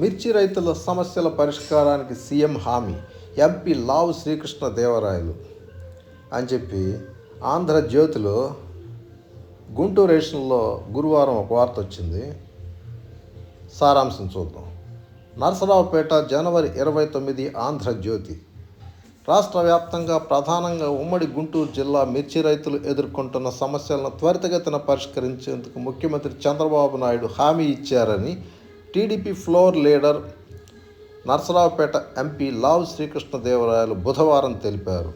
మిర్చి రైతుల సమస్యల పరిష్కారానికి సీఎం హామీ ఎంపీ లావు శ్రీకృష్ణ దేవరాయలు అని చెప్పి ఆంధ్రజ్యోతిలో గుంటూరు రేషన్లో గురువారం ఒక వార్త వచ్చింది. సారాంశం చూద్దాం. నరసరావుపేట జనవరి ఇరవై తొమ్మిది ఆంధ్రజ్యోతి రాష్ట్ర వ్యాప్తంగా ప్రధానంగా ఉమ్మడి గుంటూరు జిల్లా మిర్చి రైతులు ఎదుర్కొంటున్న సమస్యలను త్వరితగతిన పరిష్కరించేందుకు ముఖ్యమంత్రి చంద్రబాబు నాయుడు హామీ ఇచ్చారని TDP floor leader Narasaraopet MP Lavu Srikrishnadevarayalu బుధవారం తెలిపారు.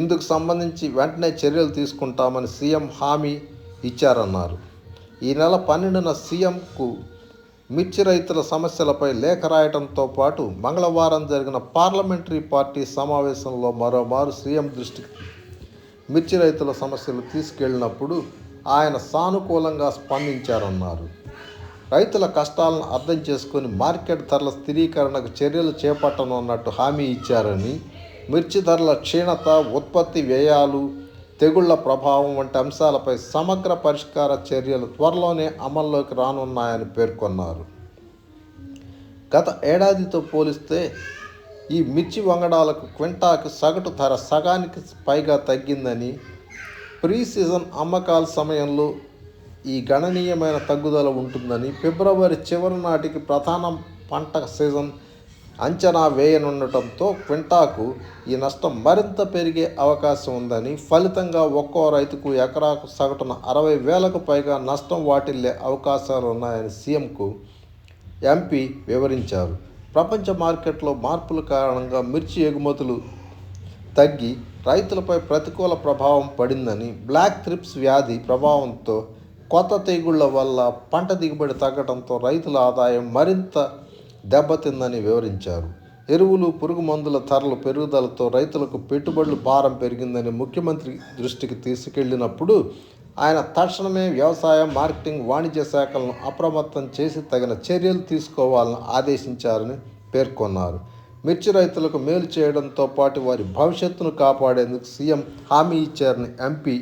ఇందుకు సంబంధించి వెంటనే చర్యలు తీసుకుంటామని సీఎం హామీ ఇచ్చారన్నారు. ఈ నెల పన్నెండున సీఎంకు మిర్చి రైతుల సమస్యలపై లేఖ రాయడంతో పాటు మంగళవారం జరిగిన పార్లమెంటరీ పార్టీ సమావేశంలో మరోమారు సీఎం దృష్టికి మిర్చి రైతుల సమస్యలు తీసుకెళ్ళినప్పుడు ఆయన సానుకూలంగా స్పందించారన్నారు. రైతుల కష్టాలను అర్థం చేసుకుని మార్కెట్ ధరల స్థిరీకరణకు చర్యలు చేపట్టనున్నట్టు హామీ ఇచ్చారని మిర్చి ధరల క్షీణత ఉత్పత్తి వ్యయాలు తెగుళ్ళ ప్రభావం వంటి అంశాలపై సమగ్ర పరిష్కార చర్యలు త్వరలోనే అమల్లోకి రానున్నాయని పేర్కొన్నారు. గత ఏడాదితో పోలిస్తే ఈ మిర్చి వంగడాలకు క్వింటాకు సగటు ధర సగానికి పైగా తగ్గిందని ప్రీ సీజన్ అమ్మకాల సమయంలో ఈ గణనీయమైన తగ్గుదల ఉంటుందని ఫిబ్రవరి చివరి నాటికి ప్రధాన పంట సీజన్ అంచనా వేయనుండటంతో క్వింటాకు ఈ నష్టం మరింత పెరిగే అవకాశం ఉందని ఫలితంగా ఒక్కో రైతుకు ఎకరాకు సగటున అరవై వేలకు పైగా నష్టం వాటిల్లే అవకాశాలు ఉన్నాయని సీఎంకు ఎంపీ వివరించారు. ప్రపంచ మార్కెట్లో మార్పుల కారణంగా మిర్చి ఎగుమతులు తగ్గి రైతులపై ప్రతికూల ప్రభావం పడిందని బ్లాక్ థ్రిప్స్ వ్యాధి ప్రభావంతో కొత్త తెగుళ్ళ వల్ల పంట దిగుబడి తగ్గడంతో రైతుల ఆదాయం మరింత దెబ్బతిందని వివరించారు. ఎరువులు పురుగు మందుల ధరలు పెరుగుదలతో రైతులకు పెట్టుబడులు భారం పెరిగిందని ముఖ్యమంత్రి దృష్టికి తీసుకెళ్ళినప్పుడు ఆయన తక్షణమే వ్యవసాయ మార్కెటింగ్ వాణిజ్య శాఖలను అప్రమత్తం చేసి తగిన చర్యలు తీసుకోవాలని ఆదేశించారని పేర్కొన్నారు. మిర్చి రైతులకు మేలు చేయడంతో పాటు వారి భవిష్యత్తును కాపాడేందుకు సీఎం హామీ ఇచ్చారని ఎంపీ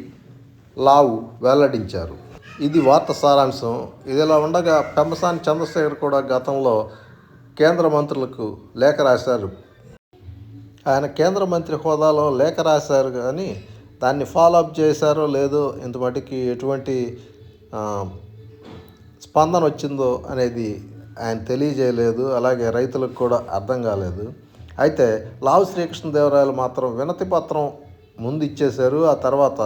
లావు వెల్లడించారు. ఇది వార్త సారాంశం. ఇదిలా ఉండగా పెంబసాని చంద్రశేఖర్ కూడా గతంలో కేంద్ర మంత్రులకు లేఖ రాశారు. ఆయన కేంద్ర మంత్రి హోదాలో లేఖ రాశారు కానీ దాన్ని ఫాలో అప్ చేశారో లేదో ఇంతమటికి ఎటువంటి స్పందన వచ్చిందో అనేది ఆయన తెలియజేయలేదు. అలాగే రైతులకు కూడా అర్థం కాలేదు. అయితే లావు శ్రీకృష్ణదేవరాయలు మాత్రం వినతి పత్రం ముందు ఇచ్చేశారు. ఆ తర్వాత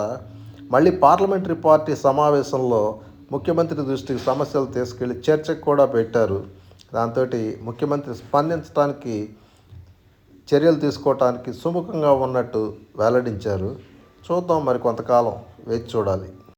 మళ్ళీ పార్లమెంటరీ పార్టీ సమావేశంలో ముఖ్యమంత్రి దృష్టికి సమస్యలు తీసుకెళ్ళి చర్చకు కూడా పెట్టారు. దాంతో ముఖ్యమంత్రి స్పందించడానికి చర్యలు తీసుకోవటానికి సుముఖంగా ఉన్నట్టు వెల్లడించారు. చూద్దాం మరి కొంతకాలం వేచి చూడాలి.